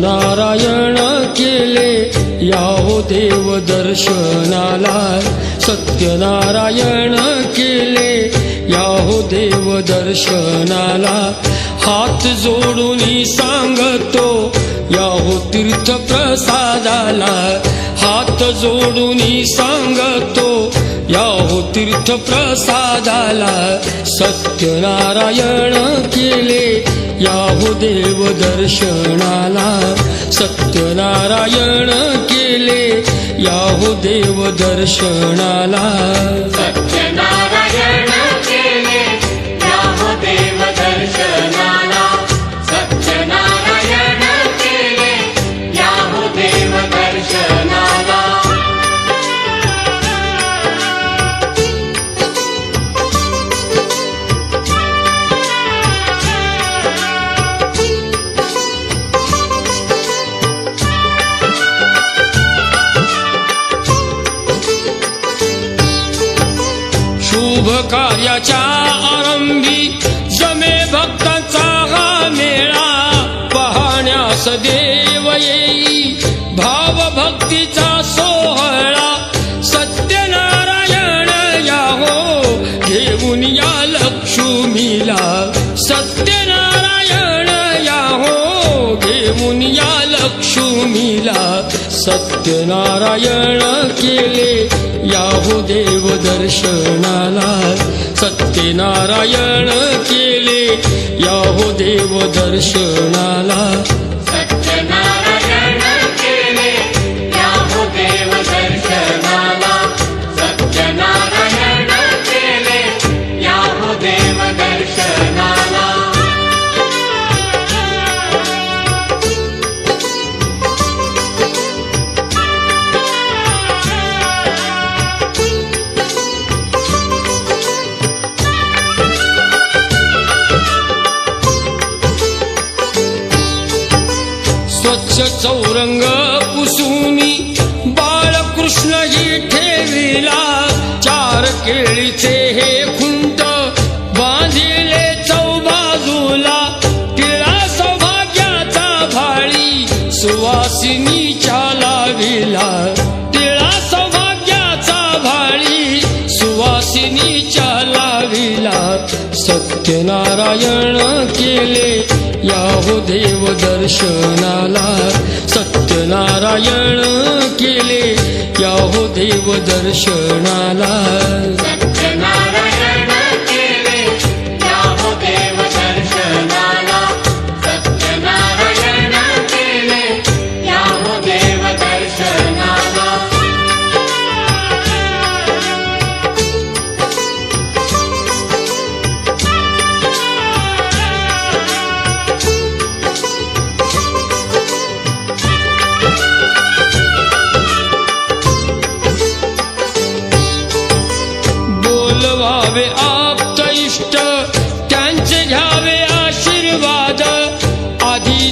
नारायण केले याहो देव दर्शनाला. सत्यनारायण केले याहो देव दर्शनाला. हात जोडून सांगतो याहो तीर्थ प्रसादाला हात जोडून सांगतो याहो तीर्थ प्रसादाला सत्यनारायण केले. याहो देव दर्शनाला सत्यनारायण केले. याहो देव दर्शनाला शुभ कार्याच्या आरंभी जमे भक्तांचा हा मेळा. पाहण्यास देव येई. भाव भक्तीचा सोहळा. सत्यनारायण याहो. घेऊन या लक्ष्मीला. सत्यनारायण याहो. घेऊन या लक्ष्मीला. सत्यनारायण केले याहो दे. दर्शनाला सत्यनारायण केले. याहो देव दर्शनाला கிழிச்சே सत्यनारायण केले याहो देव दर्शनाला. सत्यनारायण केले याहो देव दर्शनाला.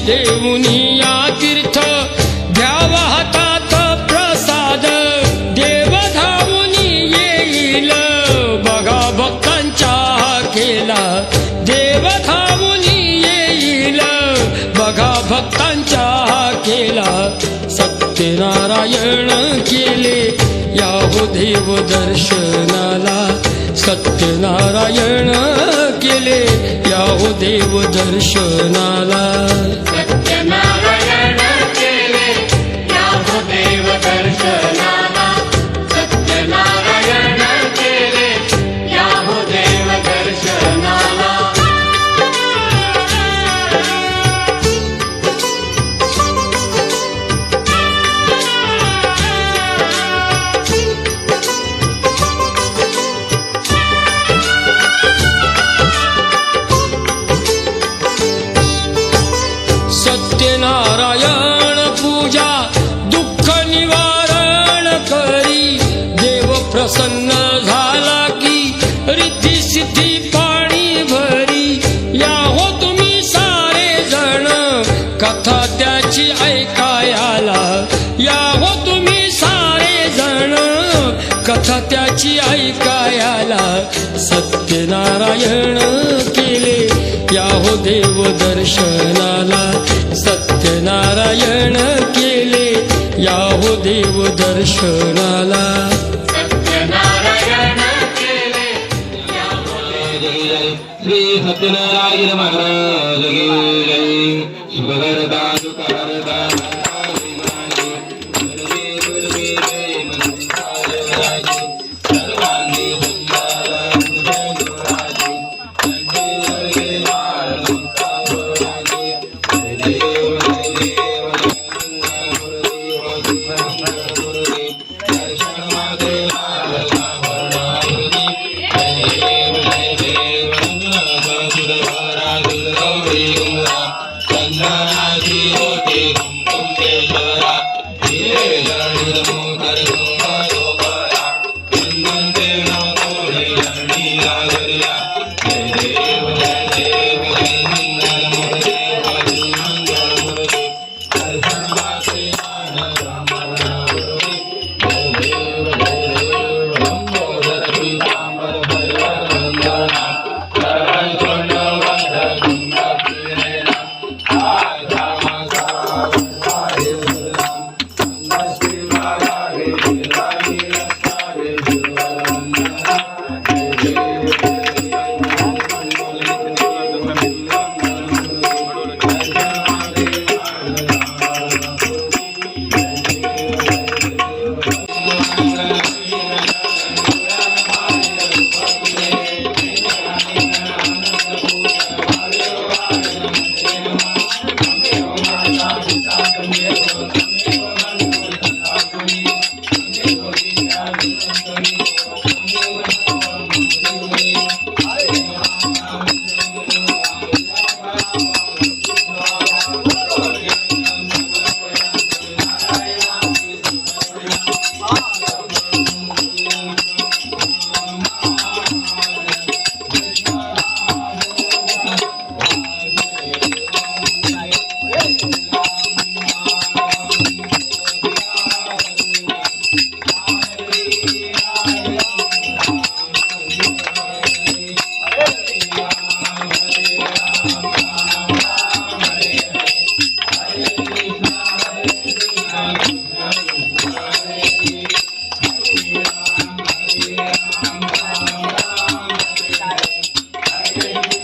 देऊनी या तीर्थ घ्यावा हातात प्रसाद. देव धावूनी येईल बघा भक्तांच्या केला देव धावूनी येईल बघा भक्तांच्या केला सत्यनारायण केले याहो देव दर्शनाला. सत्यनारायण केले याहो देव दर्शनाला. सत्यनारायण केले. याहो देव दर्शनाला सत्यनारायण सत्यनारायण केले. या हो देव दर्शनाला श्री सत्यनारायण महाराज की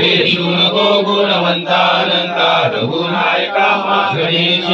वेशू नको गुणवंता अनंता रघुनायका मा गणेश